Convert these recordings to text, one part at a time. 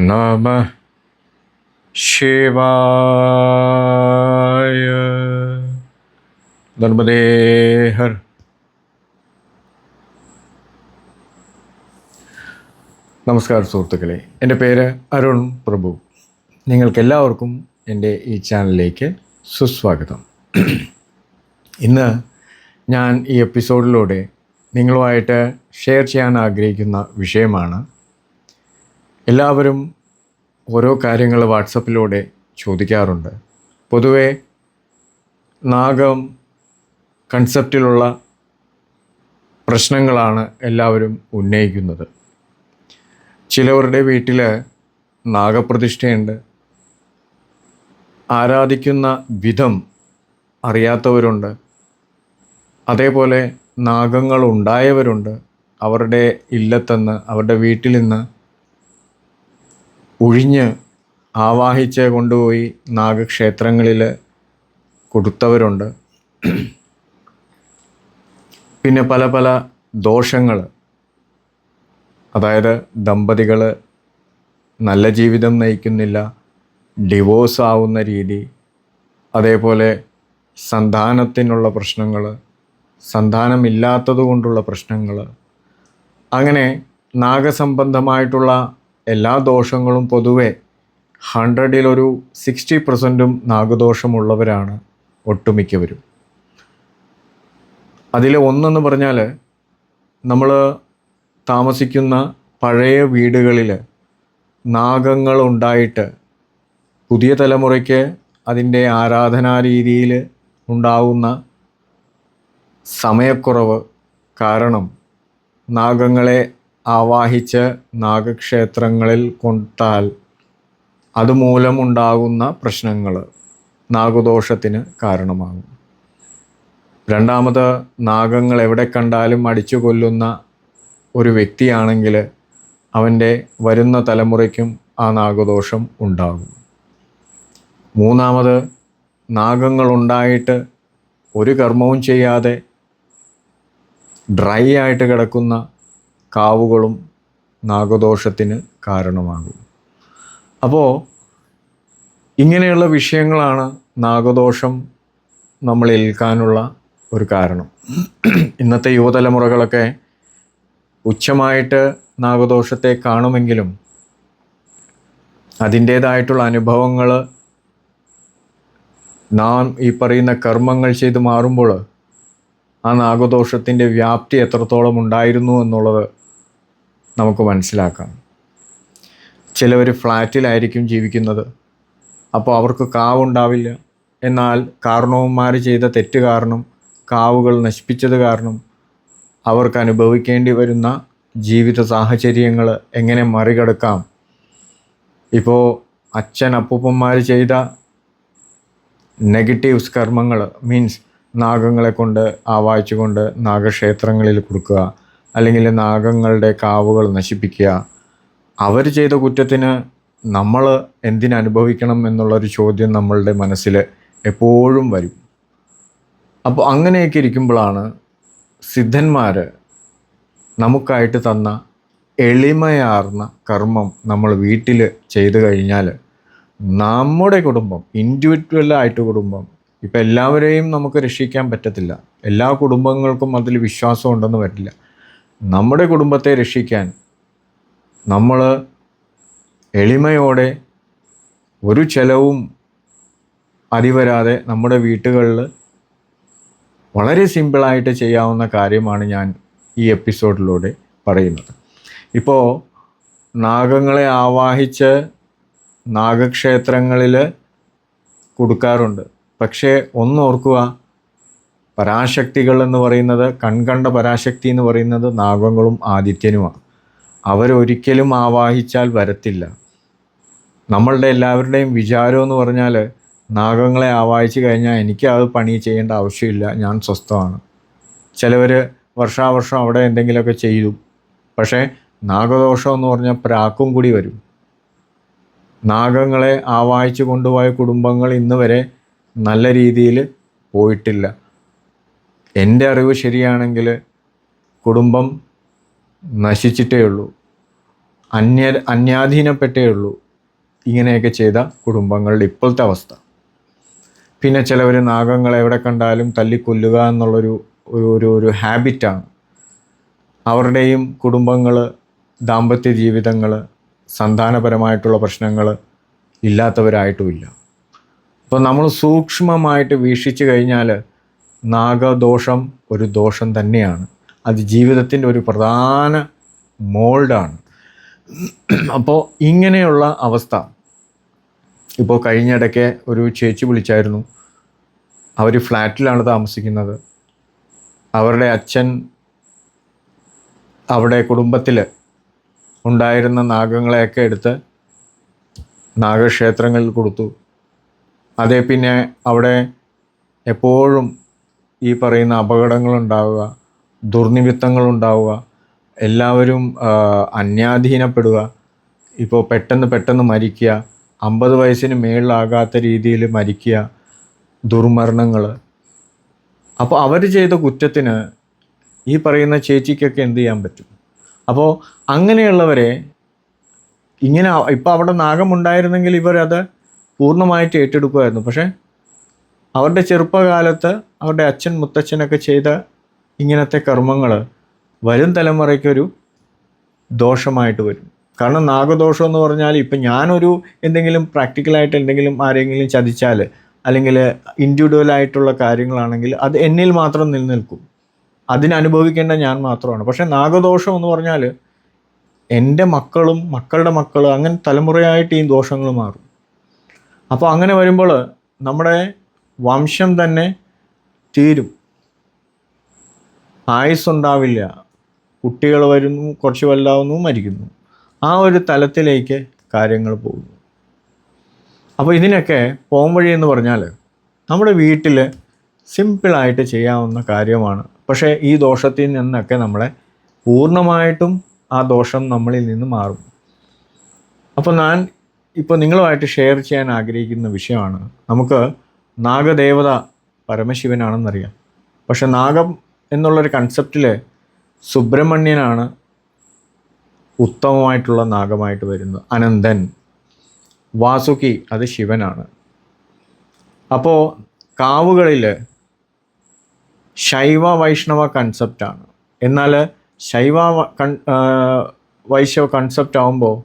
നമ ശിവായ നർമ്മദേഹർ നമസ്കാരം സുഹൃത്തുക്കളെ. എന്റെ പേര് അരുൺ പ്രഭു. നിങ്ങൾക്കെല്ലാവർക്കും എന്റെ ഈ ചാനലിലേക്ക് സുസ്വാഗതം. ഇന്ന് ഞാൻ ഈ എപ്പിസോഡിലൂടെ നിങ്ങളുമായിട്ട് ഷെയർ ചെയ്യാൻ ആഗ്രഹിക്കുന്ന വിഷയമാണ്. എല്ലാവരും ഓരോ കാര്യങ്ങൾ വാട്സപ്പിലൂടെ ചോദിക്കാറുണ്ട്. പൊതുവെ നാഗം കൺസെപ്റ്റിലുള്ള പ്രശ്നങ്ങളാണ് എല്ലാവരും ഉന്നയിക്കുന്നത്. ചിലവരുടെ വീട്ടിൽ നാഗപ്രതിഷ്ഠയുണ്ട്. ആരാധിക്കുന്ന വിധം അറിയാത്തവരുണ്ട്. അതേപോലെ നാഗങ്ങൾ ഉണ്ടായവരുണ്ട് അവരുടെ ഇല്ലത്തെന്ന് അവരുടെ വീട്ടിൽ നിന്ന് ഒഴിഞ്ഞ് ആവാഹിച്ച് കൊണ്ടുപോയി നാഗക്ഷേത്രങ്ങളിൽ കൊടുത്തവരുണ്ട്. പിന്നെ പല പല ദോഷങ്ങൾ അതായത് ദമ്പതികൾ നല്ല ജീവിതം നയിക്കുന്നില്ല ഡിവോഴ്സ് ആവുന്ന രീതി അതേപോലെ സന്താനത്തിനുള്ള പ്രശ്നങ്ങൾ സന്താനമില്ലാത്തത് കൊണ്ടുള്ള പ്രശ്നങ്ങൾ അങ്ങനെ നാഗസംബന്ധമായിട്ടുള്ള എല്ലാ ദോഷങ്ങളും പൊതുവെ ഹൺഡ്രഡിലൊരു സിക്സ്റ്റി പെർസെന്റും നാഗദോഷമുള്ളവരാണ് ഒട്ടുമിക്കവരും. അതിൽ ഒന്നെന്ന് പറഞ്ഞാൽ നമ്മൾ താമസിക്കുന്ന പഴയ വീടുകളിൽ നാഗങ്ങളുണ്ടായിട്ട് പുതിയ തലമുറയ്ക്ക് അതിന്റെ ആരാധനാ രീതിയിൽ ഉണ്ടാവുന്ന സമയക്കുറവ് കാരണം നാഗങ്ങളെ ആവാഹിച്ച് നാഗക്ഷേത്രങ്ങളിൽ കൊണ്ടാൽ അതുമൂലമുണ്ടാകുന്ന പ്രശ്നങ്ങൾ നാഗദോഷത്തിന് കാരണമാകും. രണ്ടാമത് നാഗങ്ങൾ എവിടെ കണ്ടാലും അടിച്ചു കൊല്ലുന്ന ഒരു വ്യക്തിയാണെങ്കിൽ അവന്റെ വരുന്ന തലമുറയ്ക്കും ആ നാഗദോഷം ഉണ്ടാകും. മൂന്നാമത് നാഗങ്ങളുണ്ടായിട്ട് ഒരു കർമ്മവും ചെയ്യാതെ ഡ്രൈ ആയിട്ട് കിടക്കുന്ന കാവുകളും നാഗദോഷത്തിന് കാരണമാകും. അപ്പോൾ ഇങ്ങനെയുള്ള വിഷയങ്ങളാണ് നാഗദോഷം നമ്മൾ ഏൽക്കാനുള്ള ഒരു കാരണം. ഇന്നത്തെ യുവതലമുറകളൊക്കെ ഉച്ചമായിട്ട് നാഗദോഷത്തെ കാണുമെങ്കിലും അതിന്റേതായിട്ടുള്ള അനുഭവങ്ങൾ നാം ഈ പറയുന്ന കർമ്മങ്ങൾ ചെയ്ത് മാറുമ്പോൾ ആ നാഗദോഷത്തിന്റെ വ്യാപ്തി എത്രത്തോളം ഉണ്ടായിരുന്നു എന്നുള്ളത് നമുക്ക് മനസ്സിലാക്കാം. ചിലവർ ഫ്ലാറ്റിലായിരിക്കും ജീവിക്കുന്നത്. അപ്പോൾ അവർക്ക് കാവുണ്ടാവില്ല. എന്നാൽ കാരണവന്മാർ ചെയ്ത തെറ്റ് കാരണം കാവുകൾ നശിപ്പിച്ചത് കാരണം അവർക്ക് അനുഭവിക്കേണ്ടി വരുന്ന ജീവിത സാഹചര്യങ്ങൾ എങ്ങനെ മറികടക്കാം? ഇപ്പോൾ അച്ഛൻ അപ്പൂപ്പന്മാർ ചെയ്ത നെഗറ്റീവ്സ് കർമ്മങ്ങൾ മീൻസ് നാഗങ്ങളെ കൊണ്ട് ആവാഹിച്ചുകൊണ്ട് നാഗക്ഷേത്രങ്ങളിൽ കൊടുക്കുക. അല്ലെങ്കിൽ നാഗങ്ങളുടെ കാവുകൾ നശിപ്പിക്കുക. അവർ ചെയ്ത കുറ്റത്തിന് നമ്മൾ എന്തിനനുഭവിക്കണം എന്നുള്ളൊരു ചോദ്യം നമ്മളുടെ മനസ്സിൽ എപ്പോഴും വരും. അപ്പോൾ അങ്ങനെയൊക്കെ ഇരിക്കുമ്പോഴാണ് സിദ്ധന്മാർ നമുക്കായിട്ട് തന്ന എളിമയാർന്ന കർമ്മം നമ്മൾ വീട്ടിൽ ചെയ്തു കഴിഞ്ഞാൽ നമ്മുടെ കുടുംബം ഇൻഡിവിജ്വലായിട്ട് കുടുംബം ഇപ്പം എല്ലാവരെയും നമുക്ക് രക്ഷിക്കാൻ പറ്റത്തില്ല. എല്ലാ കുടുംബങ്ങൾക്കും അതിൽ വിശ്വാസം ഉണ്ടെന്ന് പറ്റില്ല നമ്മുടെ കുടുംബത്തെ രക്ഷിക്കാൻ നമ്മൾ എളിമയോടെ ഒരു ചെലവും അടിവരാതെ നമ്മുടെ വീട്ടുകളിൽ വളരെ സിമ്പിളായിട്ട് ചെയ്യാവുന്ന കാര്യമാണ് ഞാൻ ഈ എപ്പിസോഡിലൂടെ പറയുന്നത്. ഇപ്പോൾ നാഗങ്ങളെ ആവാഹിച്ച് നാഗക്ഷേത്രങ്ങളിൽ കൊടുക്കാറുണ്ട്. പക്ഷേ ഒന്നോർക്കുക പരാശക്തികൾ എന്ന് പറയുന്നത് കൺകണ്ട പരാശക്തി എന്ന് പറയുന്നത് നാഗങ്ങളും ആദിത്യനുമാണ്. അവരൊരിക്കലും ആവാഹിച്ചാൽ വരത്തില്ല. നമ്മളുടെ എല്ലാവരുടെയും വിചാരം എന്ന് പറഞ്ഞാൽ നാഗങ്ങളെ ആവാഹിച്ച് കഴിഞ്ഞാൽ എനിക്ക് അത് പണി ചെയ്യേണ്ട ആവശ്യമില്ല ഞാൻ സ്വസ്ഥമാണ്. ചിലവർ വർഷാവർഷം അവിടെ എന്തെങ്കിലുമൊക്കെ ചെയ്തു. പക്ഷേ നാഗദോഷം എന്ന് പറഞ്ഞാൽ പ്രാക്കും കൂടി വരും. നാഗങ്ങളെ ആവാഹിച്ച് കൊണ്ടുപോയ കുടുംബങ്ങൾ ഇന്ന് വരെ നല്ല രീതിയിൽ പോയിട്ടില്ല. എന്റെ അറിവ് ശരിയാണെങ്കിൽ കുടുംബം നശിച്ചിട്ടേ ഉള്ളൂ. അന്യ അന്യാധീനപ്പെട്ടേ ഉള്ളൂ. ഇങ്ങനെയൊക്കെ ചെയ്ത കുടുംബങ്ങളുടെ ഇപ്പോഴത്തെ അവസ്ഥ. പിന്നെ ചിലവർ നാഗങ്ങളെ എവിടെ കണ്ടാലും തല്ലിക്കൊല്ലുക എന്നുള്ളൊരു ഒരു ഒരു ഒരു ഹാബിറ്റാണ് അവരുടെയും കുടുംബങ്ങൾ ദാമ്പത്യ ജീവിതങ്ങൾ സന്താനപരമായിട്ടുള്ള പ്രശ്നങ്ങൾ ഇല്ലാത്തവരായിട്ടുമില്ല. അപ്പോൾ നമ്മൾ സൂക്ഷ്മമായിട്ട് വീക്ഷിച്ചു കഴിഞ്ഞാൽ നാഗദോഷം ഒരു ദോഷം തന്നെയാണ്. അത് ജീവിതത്തിന്റെ ഒരു പ്രധാന മോൾഡാണ്. അപ്പോൾ ഇങ്ങനെയുള്ള അവസ്ഥ. ഇപ്പോൾ കഴിഞ്ഞിടയ്ക്ക് ഒരു ചേച്ചി വിളിച്ചായിരുന്നു. അവർ ഫ്ലാറ്റിലാണ് താമസിക്കുന്നത്. അവരുടെ അച്ഛൻ അവിടെ കുടുംബത്തിൽ ഉണ്ടായിരുന്ന നാഗങ്ങളെയൊക്കെ എടുത്ത് നാഗക്ഷേത്രങ്ങളിൽ കൊടുത്തു. അതേ പിന്നെ അവിടെ എപ്പോഴും ഈ പറയുന്ന അപകടങ്ങളുണ്ടാവുക ദുർനിമിത്തങ്ങളുണ്ടാവുക എല്ലാവരും അന്യാധീനപ്പെടുക ഇപ്പോൾ പെട്ടെന്ന് പെട്ടെന്ന് മരിക്കുക അമ്പത് വയസ്സിന് മേളിലാകാത്ത രീതിയിൽ മരിക്കുക ദുർമരണങ്ങൾ. അപ്പോൾ അവർ ചെയ്ത കുറ്റത്തിന് ഈ പറയുന്ന ചേച്ചിക്കൊക്കെ എന്ത് ചെയ്യാൻ പറ്റും? അപ്പോൾ അങ്ങനെയുള്ളവരെ ഇങ്ങനെ ഇപ്പം അവിടെ നാഗമുണ്ടായിരുന്നെങ്കിൽ ഇവരത് പൂർണമായിട്ട് ഏറ്റെടുക്കുമായിരുന്നു. പക്ഷേ അവരുടെ ചെറുപ്പകാലത്ത് അവരുടെ അച്ഛൻ മുത്തച്ഛനൊക്കെ ചെയ്ത ഇങ്ങനത്തെ കർമ്മങ്ങൾ വരും തലമുറയ്ക്കൊരു ദോഷമായിട്ട് വരും. കാരണം നാഗദോഷം എന്ന് പറഞ്ഞാൽ ഇപ്പം ഞാനൊരു എന്തെങ്കിലും പ്രാക്ടിക്കലായിട്ട് എന്തെങ്കിലും ആരെങ്കിലും ചതിച്ചാൽ അല്ലെങ്കിൽ ഇൻഡിവിജ്വലായിട്ടുള്ള കാര്യങ്ങളാണെങ്കിൽ അത് എന്നിൽ മാത്രം നിലനിൽക്കും. അതിനനുഭവിക്കേണ്ട ഞാൻ മാത്രമാണ്. പക്ഷേ നാഗദോഷം എന്ന് പറഞ്ഞാൽ എന്റെ മക്കളും മക്കളുടെ മക്കളും അങ്ങനെ തലമുറയായിട്ട് ഈ ദോഷങ്ങൾ മാറും. അപ്പോൾ അങ്ങനെ വരുമ്പോൾ നമ്മുടെ വംശം തന്നെ തീരും. ആയുസ്സുണ്ടാവില്ല. കുട്ടികൾ വരുന്നു കുറച്ച് വലുതാവുന്നു മരിക്കുന്നു. ആ ഒരു തലത്തിലേക്ക് കാര്യങ്ങൾ പോകുന്നു. അപ്പോൾ ഇതിനൊക്കെ പോം വഴി എന്ന് പറഞ്ഞാൽ നമ്മുടെ വീട്ടിൽ സിമ്പിളായിട്ട് ചെയ്യാവുന്ന കാര്യമാണ്. പക്ഷേ ഈ ദോഷത്തിൽ നിന്നൊക്കെ നമ്മളെ പൂർണമായിട്ടും ആ ദോഷം നമ്മളിൽ നിന്ന് മാറും. അപ്പോൾ ഞാൻ ഇപ്പോൾ നിങ്ങളുമായിട്ട് ഷെയർ ചെയ്യാൻ ആഗ്രഹിക്കുന്ന വിഷയമാണ്. നമുക്ക് നാഗദേവത പരമശിവനാണെന്നറിയാം. പക്ഷെ നാഗം എന്നുള്ളൊരു കൺസെപ്റ്റിൽ സുബ്രഹ്മണ്യനാണ് ഉത്തമമായിട്ടുള്ള നാഗമായിട്ട് വരുന്നത്. അനന്തൻ. വാസുകി അത് ശിവനാണ്. അപ്പോൾ കാവുകളിൽ ശൈവ വൈഷ്ണവ കൺസെപ്റ്റാണ് എന്നാൽ ശൈവ കൺ- വൈശവ കൺസെപ്റ്റ് ആകുമ്പോൾ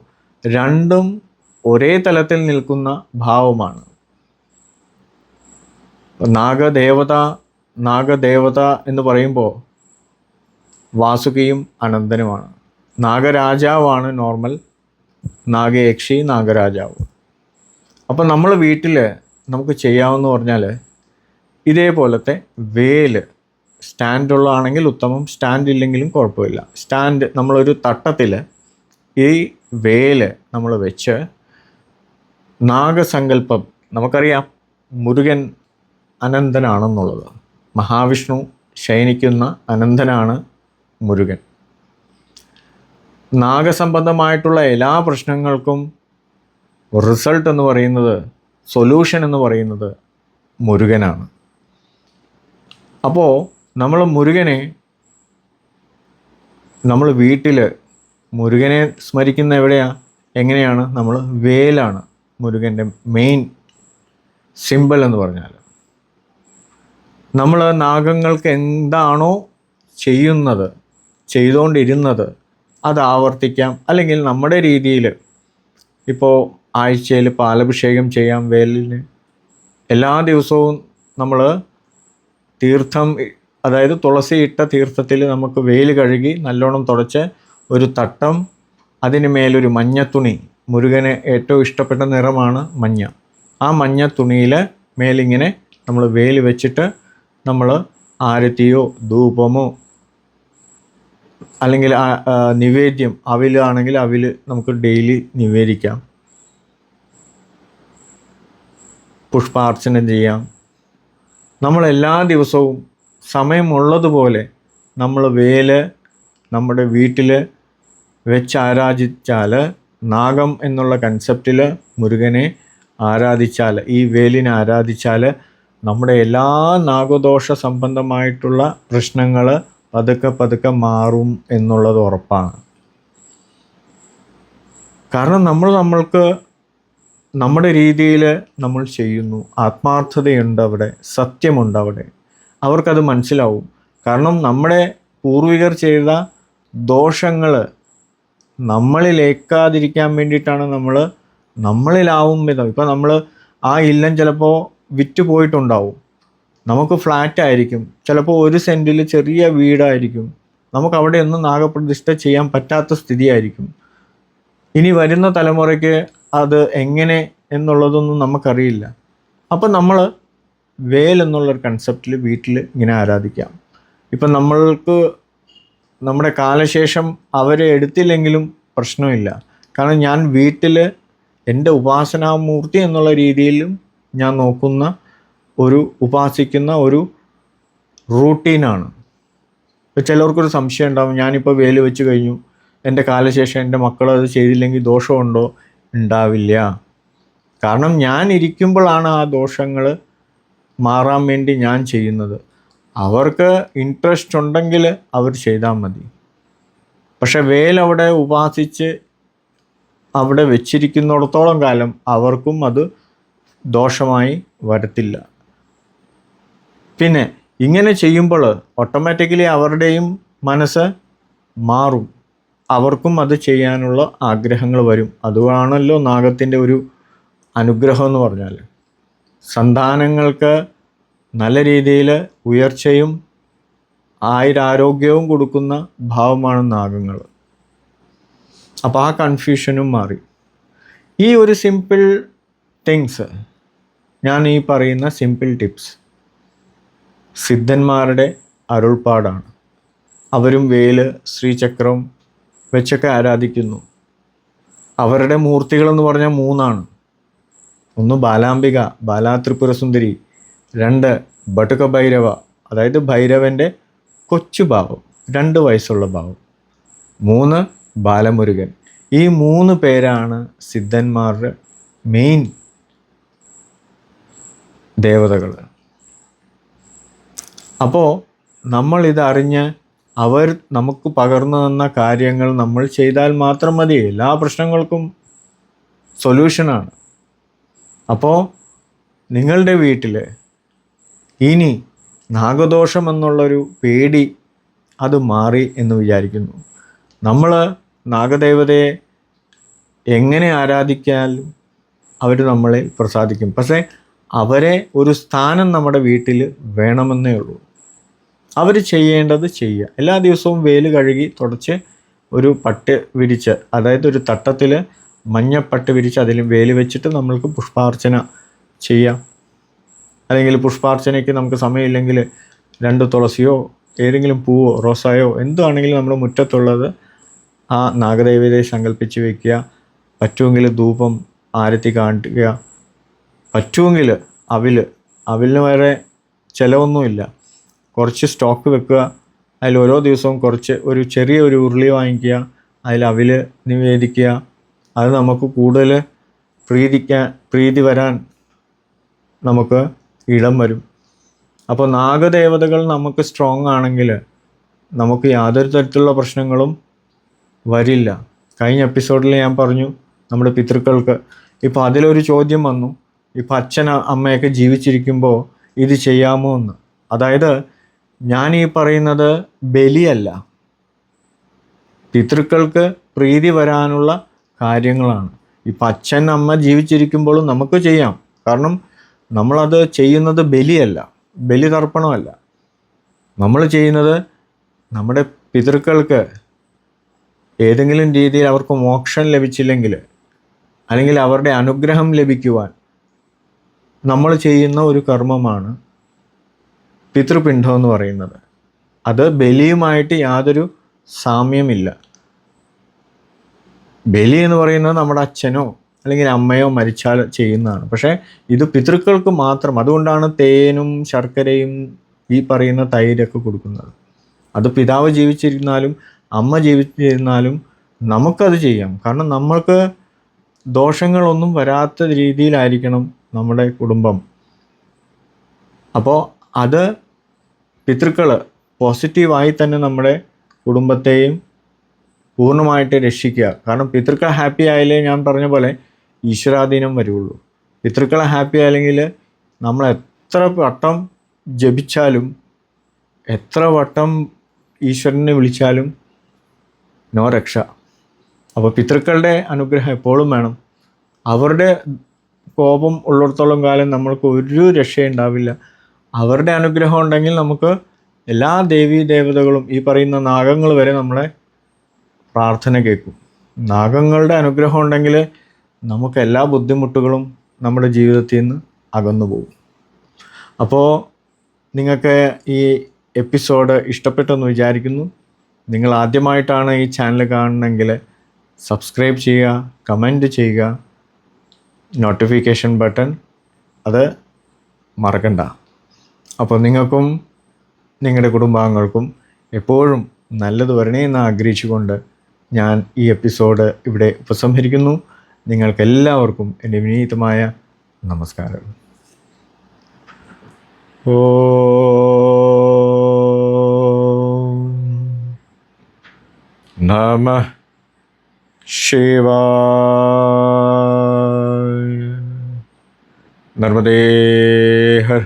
രണ്ടും ഒരേ തലത്തിൽ നിൽക്കുന്ന ഭാവമാണ്. നാഗദേവത നാഗദേവത എന്ന് പറയുമ്പോൾ വാസുകിയും അനന്തനുമാണ്. നാഗരാജാവാണ് നോർമൽ നാഗയക്ഷി നാഗരാജാവ്. അപ്പം നമ്മൾ വീട്ടിൽ നമുക്ക് ചെയ്യാമെന്ന് പറഞ്ഞാൽ ഇതേപോലത്തെ വേൽ സ്റ്റാൻഡുള്ളതാണെങ്കിൽ ഉത്തമം സ്റ്റാൻഡ് ഇല്ലെങ്കിലും കുഴപ്പമില്ല. സ്റ്റാൻഡ് നമ്മളൊരു തട്ടത്തിൽ ഈ വേൽ നമ്മൾ വെച്ച് നാഗസങ്കല്പം. നമുക്കറിയാം മുരുകൻ അനന്തനാണെന്നുള്ളത്. മഹാവിഷ്ണു ശയനിക്കുന്ന അനന്തനാണ് മുരുകൻ. നാഗസംബന്ധമായിട്ടുള്ള എല്ലാ പ്രശ്നങ്ങൾക്കും റിസൾട്ട് എന്ന് പറയുന്നത് സൊല്യൂഷൻ എന്ന് പറയുന്നത് മുരുകനാണ്. അപ്പോൾ നമ്മൾ മുരുകനെ നമ്മൾ വീട്ടിൽ മുരുകനെ സ്മരിക്കുന്ന എവിടെയാണ് എങ്ങനെയാണ്? നമ്മൾ വേലാണ്. മുരുകന്റെ മെയിൻ സിമ്പിൾ എന്ന് പറഞ്ഞാൽ നമ്മൾ നാഗങ്ങൾക്ക് എന്താണോ ചെയ്യുന്നത് ചെയ്തുകൊണ്ടിരുന്നത് അത് ആവർത്തിക്കാം. അല്ലെങ്കിൽ നമ്മുടെ രീതിയിൽ ഇപ്പോൾ ആഴ്ചയിൽ പാലഭിഷേകം ചെയ്യാം വേലിന് എല്ലാ ദിവസവും നമ്മൾ തീർത്ഥം അതായത് തുളസി ഇട്ട തീർത്ഥത്തിൽ നമുക്ക് വേൽ കഴുകി നല്ലോണം തുടച്ച് ഒരു തട്ടം അതിന് മേലൊരു മഞ്ഞത്തുണി മുരുകന് ഏറ്റവും ഇഷ്ടപ്പെട്ട നിറമാണ് മഞ്ഞ. ആ മഞ്ഞ തുണിയിൽ മേലിങ്ങനെ നമ്മൾ വേലി വെച്ചിട്ട് നമ്മൾ ആരത്തിയോ ധൂപമോ അല്ലെങ്കിൽ നിവേദ്യം അവിലാണെങ്കിൽ അവിൽ നമുക്ക് ഡെയിലി നിവേദിക്കാം. പുഷ്പാർച്ചന ചെയ്യാം. നമ്മൾ എല്ലാ ദിവസവും സമയമുള്ളതുപോലെ നമ്മൾ വേൽ നമ്മുടെ വീട്ടിൽ വെച്ച് ആരാധിച്ചാൽ നാഗം എന്നുള്ള കൺസെപ്റ്റിൽ മുരുകനെ ആരാധിച്ചാൽ ഈ വേലിനെ ആരാധിച്ചാൽ നമ്മുടെ എല്ലാ നാഗദോഷ സംബന്ധമായിട്ടുള്ള പ്രശ്നങ്ങൾ പതുക്കെ പതുക്കെ മാറും എന്നുള്ളത് ഉറപ്പാണ്. കാരണം നമ്മൾ നമ്മൾക്ക് നമ്മുടെ രീതിയിൽ നമ്മൾ ചെയ്യുന്നു. ആത്മാർത്ഥതയുണ്ട് അവിടെ സത്യമുണ്ട് അവിടെ. അവർക്കത് മനസ്സിലാവും. കാരണം നമ്മുടെ പൂർവികർ ചെയ്ത ദോഷങ്ങൾ നമ്മളിലേക്കാതിരിക്കാൻ വേണ്ടിയിട്ടാണ് നമ്മൾ നമ്മളിലാവും വിധം ഇപ്പം നമ്മൾ ആ ഇല്ലം ചിലപ്പോൾ വിറ്റ് പോയിട്ടുണ്ടാവും. നമുക്ക് ഫ്ലാറ്റ് ആയിരിക്കും. ചിലപ്പോൾ ഒരു സെന്റിൽ ചെറിയ വീടായിരിക്കും. നമുക്ക് അവിടെ ഒന്നും നാഗപ്രതിഷ്ഠ ചെയ്യാൻ പറ്റാത്ത സ്ഥിതിയായിരിക്കും. ഇനി വരുന്ന തലമുറയ്ക്ക് അത് എങ്ങനെ എന്നുള്ളതൊന്നും നമുക്കറിയില്ല. അപ്പം നമ്മൾ വേൽ എന്നുള്ളൊരു കൺസെപ്റ്റിൽ വീട്ടിൽ ഇങ്ങനെ ആരാധിക്കാം. ഇപ്പം നമ്മൾക്ക് നമ്മുടെ കാലശേഷം അവരെ എടുത്തില്ലെങ്കിലും പ്രശ്നമില്ല. കാരണം ഞാൻ വീട്ടിൽ എന്റെ ഉപാസനാമൂർത്തി എന്നുള്ള രീതിയിലും ഞാൻ നോക്കുന്ന ഒരു ഉപാസിക്കുന്ന ഒരു റൂട്ടീനാണ്. ഇപ്പോൾ ചിലർക്കൊരു സംശയം ഉണ്ടാകും ഞാനിപ്പോൾ വേൽ വെച്ച് കഴിഞ്ഞു എന്റെ കാലശേഷം എന്റെ മക്കൾ അത് ചെയ്തില്ലെങ്കിൽ ദോഷമുണ്ടോ? ഉണ്ടാവില്ല. കാരണം ഞാൻ ഇരിക്കുമ്പോഴാണ് ആ ദോഷങ്ങൾ മാറാൻ വേണ്ടി ഞാൻ ചെയ്യുന്നത്. അവർക്ക് ഇൻട്രസ്റ്റ് ഉണ്ടെങ്കിൽ അവർ ചെയ്താൽ മതി. പക്ഷെ വേലവിടെ ഉപാസിച്ച് അവിടെ വെച്ചിരിക്കുന്നിടത്തോളം കാലം അവർക്കും അത് ദോഷമായി വരത്തില്ല. പിന്നെ ഇങ്ങനെ ചെയ്യുമ്പോൾ ഓട്ടോമാറ്റിക്കലി അവരുടെയും മനസ്സ് മാറും. അവർക്കും അത് ചെയ്യാനുള്ള ആഗ്രഹങ്ങൾ വരും. അതുവാണല്ലോ നാഗത്തിന്റെ ഒരു അനുഗ്രഹം എന്ന് പറഞ്ഞാൽ സന്താനങ്ങൾക്ക് നല്ല രീതിയിൽ ഉയർച്ചയും ആയുരാരോഗ്യവും കൊടുക്കുന്ന ഭാവമാണ് നാഗങ്ങൾ. അപ്പോൾ ആ കൺഫ്യൂഷനും മാറി. ഈ ഒരു സിമ്പിൾ തിങ്സ് ഞാൻ ഈ പറയുന്ന സിമ്പിൾ ടിപ്സ് സിദ്ധന്മാരുടെ അരുൾപ്പാടാണ്. അവരും വേൽ ശ്രീചക്രം വെച്ചൊക്കെ ആരാധിക്കുന്നു. അവരുടെ മൂർത്തികളെന്ന് പറഞ്ഞാൽ മൂന്നാണ്. ഒന്ന് ബാലാംബിക ബാലാ ത്രിപുര സുന്ദരി രണ്ട് ബട്ടുക ഭൈരവ അതായത് ഭൈരവന്റെ കൊച്ചു ഭാവം രണ്ട് വയസ്സുള്ള ഭാവം. മൂന്ന് ബാലമുരുകൻ. ഈ മൂന്ന് പേരാണ് സിദ്ധന്മാരുടെ മെയിൻ ദേവതകൾ അപ്പോൾ നമ്മൾ ഇതറിഞ്ഞ് അവർ നമുക്ക് പകർന്നു തന്ന കാര്യങ്ങൾ നമ്മൾ ചെയ്താൽ മാത്രം മതി. എല്ലാ പ്രശ്നങ്ങൾക്കും സൊല്യൂഷനാണ് അപ്പോൾ നിങ്ങളുടെ വീട്ടിൽ ഇനി നാഗദോഷം എന്നുള്ളൊരു പേടി അത് മാറി എന്ന് വിചാരിക്കുന്നു. നമ്മൾ നാഗദേവതയെ എങ്ങനെ ആരാധിക്കാലും അവർ നമ്മളെ പ്രസാദിക്കും. പക്ഷേ അവരെ ഒരു സ്ഥാനം നമ്മുടെ വീട്ടിൽ വേണമെന്നേ ഉള്ളൂ. അവർ ചെയ്യേണ്ടത് ചെയ്യുക. എല്ലാ ദിവസവും വേൽ കഴുകി തുടച്ച് ഒരു പട്ട് വിരിച്ച് അതായത് ഒരു തട്ടത്തിൽ മഞ്ഞപ്പട്ട് വിരിച്ച് അതിൽ വേൽ വെച്ചിട്ട് നമ്മൾക്ക് പുഷ്പാർച്ചന ചെയ്യാം. അല്ലെങ്കിൽ പുഷ്പാർച്ചനയ്ക്ക് നമുക്ക് സമയമില്ലെങ്കിൽ രണ്ട് തുളസിയോ ഏതെങ്കിലും പൂവോ റോസായോ എന്താണെങ്കിലും നമ്മുടെ മുറ്റത്തുള്ളത് ആ നാഗദേവതയെ സങ്കല്പിച്ച് വയ്ക്കുക പറ്റുമെങ്കിൽ ധൂപം ആരത്തി കാണിക്കുക പറ്റുമെങ്കിൽ അവിൽ അവിലിന് വേറെ ചിലവൊന്നുമില്ല. കുറച്ച് സ്റ്റോക്ക് വെക്കുക. അതിൽ ഓരോ ദിവസവും കുറച്ച് ഒരു ചെറിയ ഒരു ഉരുളി വാങ്ങിക്കുക. അതിൽ അവിൽ നിവേദിക്കുക. അത് നമുക്ക് കൂടുതൽ പ്രീതിക്കാൻ പ്രീതി വരാൻ നമുക്ക് ഇടം വരും. അപ്പോൾ നാഗദേവതകൾ നമുക്ക് സ്ട്രോങ് ആണെങ്കിൽ നമുക്ക് യാതൊരു തരത്തിലുള്ള പ്രശ്നങ്ങളും വരില്ല. കഴിഞ്ഞ എപ്പിസോഡിൽ ഞാൻ പറഞ്ഞു നമ്മുടെ പിതൃക്കൾക്ക് ഇപ്പോൾ അതിലൊരു ചോദ്യം വന്നു. ഇപ്പോൾ അച്ഛൻ അമ്മയൊക്കെ ജീവിച്ചിരിക്കുമ്പോൾ ഇത് ചെയ്യാമോ എന്ന്. അതായത് ഞാൻ ഈ പറയുന്നത് ബലിയല്ല. പിതൃക്കൾക്ക് പ്രീതി വരാനുള്ള കാര്യങ്ങളാണ്. ഇപ്പം അച്ഛൻ അമ്മ ജീവിച്ചിരിക്കുമ്പോഴും നമുക്ക് ചെയ്യാം. കാരണം നമ്മളത് ചെയ്യുന്നത് ബലിയല്ല ബലി തർപ്പണമല്ല നമ്മൾ ചെയ്യുന്നത് നമ്മുടെ പിതൃക്കൾക്ക് ഏതെങ്കിലും രീതിയിൽ അവർക്ക് മോക്ഷം ലഭിച്ചില്ലെങ്കിൽ അല്ലെങ്കിൽ അവരുടെ അനുഗ്രഹം ലഭിക്കുവാൻ നമ്മൾ ചെയ്യുന്ന ഒരു കർമ്മമാണ് പിതൃപിണ്ഡം എന്ന് പറയുന്നത്. അത് ബലിയുമായിട്ട് യാതൊരു സാമ്യമില്ല. ബലി എന്ന് പറയുന്നത് നമ്മുടെ അച്ഛനോ അല്ലെങ്കിൽ അമ്മയോ മരിച്ചാൽ ചെയ്യുന്നതാണ്. പക്ഷേ ഇത് പിതൃക്കൾക്ക് മാത്രം. അതുകൊണ്ടാണ് തേനും ശർക്കരയും ഈ പറയുന്ന തൈരൊക്കെ കൊടുക്കുന്നത്. അത് പിതാവ് ജീവിച്ചിരുന്നാലും അമ്മ ജീവിച്ചിരുന്നാലും നമുക്കത് ചെയ്യാം. കാരണം നമ്മൾക്ക് ദോഷങ്ങളൊന്നും വരാത്ത രീതിയിലായിരിക്കണം നമ്മുടെ കുടുംബം. അപ്പോൾ അത് പിതൃക്കൾ പോസിറ്റീവായി തന്നെ നമ്മുടെ കുടുംബത്തെയും പൂർണമായിട്ട് രക്ഷിക്കുക. കാരണം പിതൃക്കൾ ഹാപ്പി ആയാലേ ഞാൻ പറഞ്ഞ പോലെ ഈശ്വരാധീനം വരുള്ളൂ. പിതൃക്കളെ ഹാപ്പി ആയില്ലെങ്കിൽ നമ്മൾ എത്ര വട്ടം ജപിച്ചാലും എത്ര വട്ടം ഈശ്വരനെ വിളിച്ചാലും നോ രക്ഷ. അപ്പോൾ പിതൃക്കളുടെ അനുഗ്രഹം എപ്പോഴും വേണം. അവരുടെ കോപം ഉള്ളിടത്തോളം കാലം നമ്മൾക്ക് ഒരു രക്ഷയുണ്ടാവില്ല അവരുടെ അനുഗ്രഹം ഉണ്ടെങ്കിൽ നമുക്ക് എല്ലാ ദേവീ ദേവതകളും ഈ പറയുന്ന നാഗങ്ങൾ വരെ നമ്മളെ പ്രാർത്ഥന കേൾക്കും. നാഗങ്ങളുടെ അനുഗ്രഹം ഉണ്ടെങ്കിൽ നമുക്ക് എല്ലാ ബുദ്ധിമുട്ടുകളും നമ്മുടെ ജീവിതത്തിൽ നിന്ന് അകന്നു പോകും. അപ്പോൾ നിങ്ങൾക്ക് ഈ എപ്പിസോഡ് ഇഷ്ടപ്പെട്ടെന്ന് വിചാരിക്കുന്നു. നിങ്ങൾ ആദ്യമായിട്ടാണ് ഈ ചാനൽ കാണണമെങ്കിൽ സബ്സ്ക്രൈബ് ചെയ്യുക കമന്റ് ചെയ്യുക നോട്ടിഫിക്കേഷൻ ബട്ടൺ അത് മറക്കണ്ട. അപ്പോൾ നിങ്ങൾക്കും നിങ്ങളുടെ കുടുംബാംഗങ്ങൾക്കും എപ്പോഴും നല്ലത് വരണേ എന്ന് ആഗ്രഹിച്ചുകൊണ്ട് ഞാൻ ഈ എപ്പിസോഡ് ഇവിടെ ഉപസംഹരിക്കുന്നു. നിങ്ങൾക്കെല്ലാവർക്കും എന്റെ വിനീതമായ നമസ്കാരം ഓ നമ ശിവായ. നർമ്മദേ ഹർ